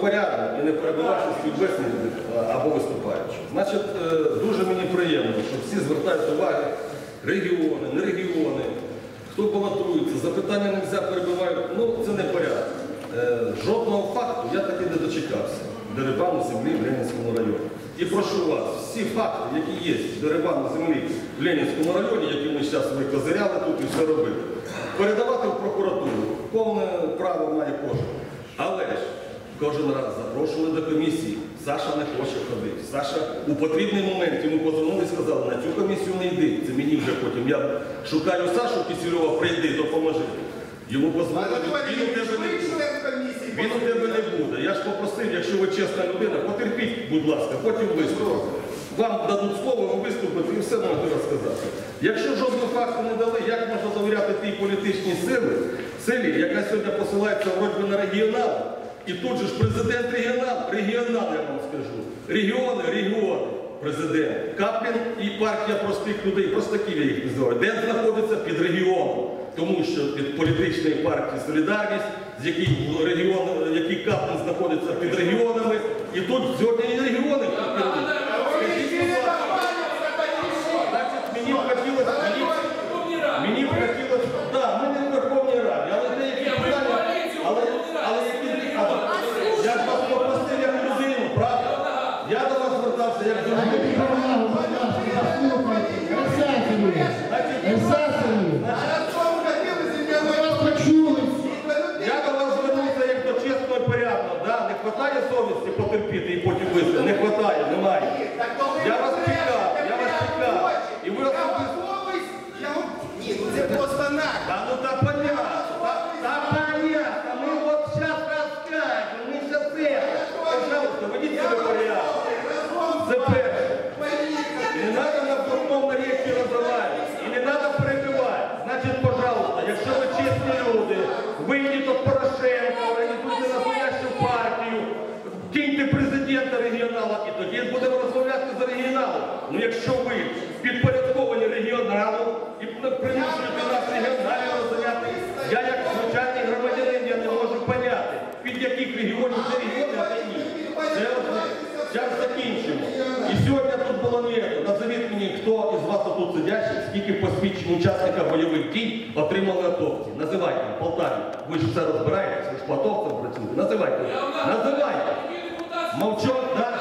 порядок і не перебувати співбесіди е, або виступаючи. Значить, е, дуже мені приємно, що всі звертають увагу регіони, не регіони, хто балотується, запитання не можна перебувають. Ну, це не порядок. Е, жодного факту я таки не дочекався дерибану землі в Ленінському районі. І прошу вас, всі факти, які є в дерибану землі в Ленінському районі, які ми зараз викозиряли тут і все робили, передавати в прокуратуру. Повне право має кожен. Кожен раз запрошували до комісії. Саша не хоче ходити. Саша у потрібний момент йому позвонили і сказали, на цю комісію не йди. Це мені вже потім. Я шукаю Сашу Кисельова, прийди, допоможи. Йому позвонили, він у тебе не буде. Він у тебе не буде. Я ж попросив, якщо ви чесна людина, потерпіть, будь ласка, потім виступите. Вам дадуть слово, ви виступите і все можете розказати. Якщо жодного факту не дали, як можна довіряти тій політичній силі, силі, яка сьогодні посилається вроді на регіонал, і тут же ж президент регіонал, регіонал, я вам скажу. Регіони, регіони, президент. Каплін і партія простих людей, простаків я їх називаю. Де знаходиться під регіоном. Тому що під політичної партії Солідарність, з який регіон, який Каплін знаходиться під регіонами, і тут сьогодні і регіони керують. Скажіть, будь ласка, значить, мені б хотілося, мені, мені б хотілося, так, ми не в Верховній Раді, але деякі питання, але, але які але, я ж вас попросив як людину, правда? Я до вас звертався як до людини. Я до вас звернувся як до чесно і порядно, да? не вистачає совісті потерпіти і потім вийти, не вистачає, немає. Ну якщо ви підпорядковані регіоналу і примушуєте нас регіоналів розганяти, я як звичайний громадянин я не можу поняти, під яких регіонів це регіони, а де ні. Це одне. Зараз закінчимо. І сьогодні тут було не це. Назовіть мені, хто із вас тут сидячих, скільки посвідчень учасника бойових дій отримали атовці. Називайте Полтаві. Ви ж все розбираєтесь, ви ж по атовцям працюєте. Називайте. Називайте. Мовчок, так?